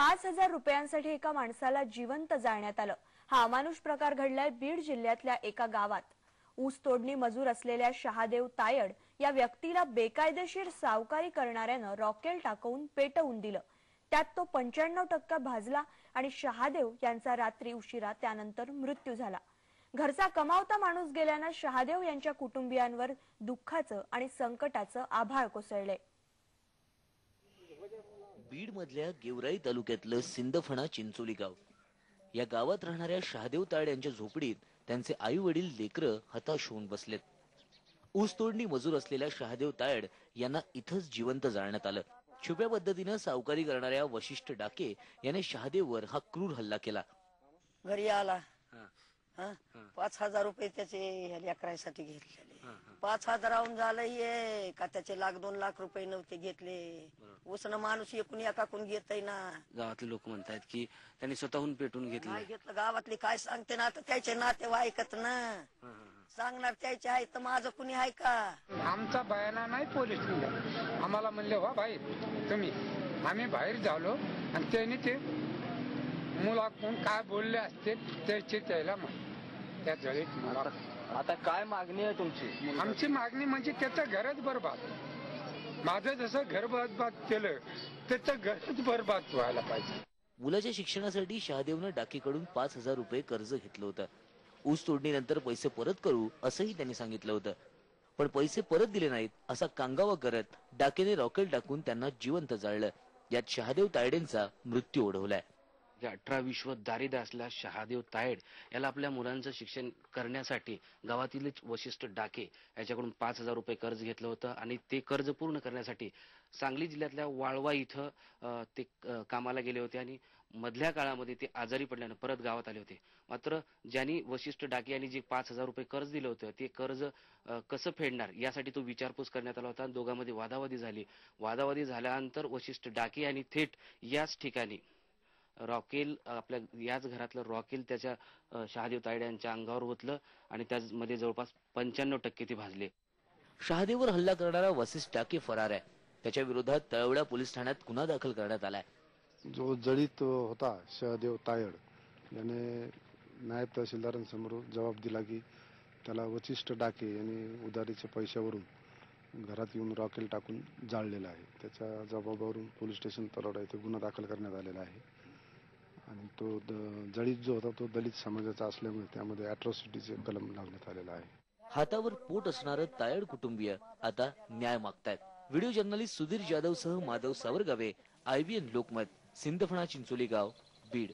पाच हजार रुपयांसाठी एका माणसाला जिवंत जाळण्यात आलं. हा अमानुष प्रकार घडलाय बीड जिल्ह्यातल्या एका गावात. ऊस तोडणी मजूर असलेल्या शहादेव तायड या व्यक्तीला बेकायदेशीर सावकारी करणाऱ्यानं रॉकेल टाकवून पेटवून दिलं. त्यात तो पंच्याण्णव टक्का भाजला आणि शहादेव यांचा रात्री उशिरा त्यानंतर मृत्यू झाला. घरचा कमावता माणूस गेल्यानं शहादेव यांच्या कुटुंबियांवर दुःखाचं आणि संकटाचं आभाळ कोसळले. बीड मधल्या गेवराई तालुक्यातलं सिंदफणा चिंचोली गाव. या गावात राहणाऱ्या शहादेव ताड यांच्या झोपडीत त्यांचे आई वडील लेकर हताश होऊन बसलेत. ऊस तोडणी मजूर असलेल्या शहादेव तायड यांना इथंच जिवंत जाळण्यात आलं. छुप्या पद्धतीनं सावकारी करणाऱ्या वशिष्ठ डाके याने शहादेववर हा क्रूर हल्ला केला. घरी आला. हा? पाच हजार रुपये त्याचे लेकरासाठी घेतलेले. पाच हजाराहून झालं ये का त्याचे लाख दोन लाख रुपये नव्हते घेतले. उसनं माणूस एकूण एकाकून घेतय ना. गावातले लोक म्हणतायत की त्यांनी स्वतःहून पेटून घेतलं नाही घेतलं गावातली काय सांगते ना आता त्याचे नातेवाईकच ना. सांगणार त्याचे आहे तर माझं कुणी आहे का? आमचा बयाना नाही पोलीस आम्हाला म्हणले वा भाई तुम्ही आम्ही बाहेर झालो आणि त्याने ते मुलाकडून काय बोलले असतील त्याचे त्याला माहीत. त्या जळीत मला. आता काय मागणी आहे तुमची? आमची मागणी म्हणजे त्याचं घरच बरबाद. माझं जसं घर बरबाद केलं त्याचं घरच बरबाद व्हायला पाहिजे. मुलाच्या शिक्षणासाठी शहादेवनं डाकेकडून पाच हजार रुपये कर्ज घेतलं होतं. ऊस तोडणीनंतर पैसे परत करू असंही त्यांनी सांगितलं होतं. पण पैसे परत दिले नाहीत असा कांगावा करत डाकेने रॉकेल टाकून त्यांना जिवंत जाळलं. यात शहादेव तायडेंचा मृत्यू ओढवलाय. जे अठरा विश्व दारिदासला शहादेव तायड याला आपल्या मुलांचं शिक्षण करण्यासाठी गावातीलच वशिष्ठ डाके याच्याकडून पाच हजार रुपये कर्ज घेतलं होतं आणि ते कर्ज पूर्ण करण्यासाठी सांगली जिल्ह्यातल्या वाळवा इथं ते कामाला गेले होते आणि मधल्या काळामध्ये ते आजारी पडल्यानं परत गावात आले होते. मात्र ज्यांनी वशिष्ठ डाके यांनी जे पाच हजार रुपये कर्ज दिलं होतं ते कर्ज कसं फेडणार यासाठी तो विचारपूस करण्यात आला होता आणि दोघांमध्ये वादावादी झाली. वादावादी झाल्यानंतर वशिष्ठ डाके यांनी थेट याच ठिकाणी रॉकेल आपल्या याच घरातलं रॉकेल त्याच्या शहादेव तायडे यांच्या अंगावर ओतलं आणि त्यामध्ये जवळपास पंच्याण्णव टक्के ते भाजले. शहादेववर हल्ला करणारा वसिष्ठ डाके फरार आहे. त्याच्या विरोधात तळवडा पोलीस ठाण्यात गुन्हा दाखल करण्यात आलाय. जो जळीत होता शहदेव तायड याने नायब तहसीलदारांसमोर जबाब दिला की त्याला वचिष्ठ डाके यांनी उधारीच्या पैशावरून घरात येऊन रॉकेल टाकून जाळलेलं आहे. त्याच्या जबाबावरून पोलीस स्टेशन तरोडा येथे गुन्हा दाखल करण्यात आलेला आहे. आणि तो द- जळीत जो होता तो दलित समाजाचा असल्यामुळे त्यामध्ये अॅट्रॉसिटीचे कलम लावण्यात आलेला आहे. हातावर पोट असणारं तायड कुटुंबीय आता न्याय मागतायत. व्हिडिओ जर्नलिस्ट सुधीर जाधव सह माधव सावरगावे आयबीएन लोकमत सिंदफणा चिंचोली गाव बीड.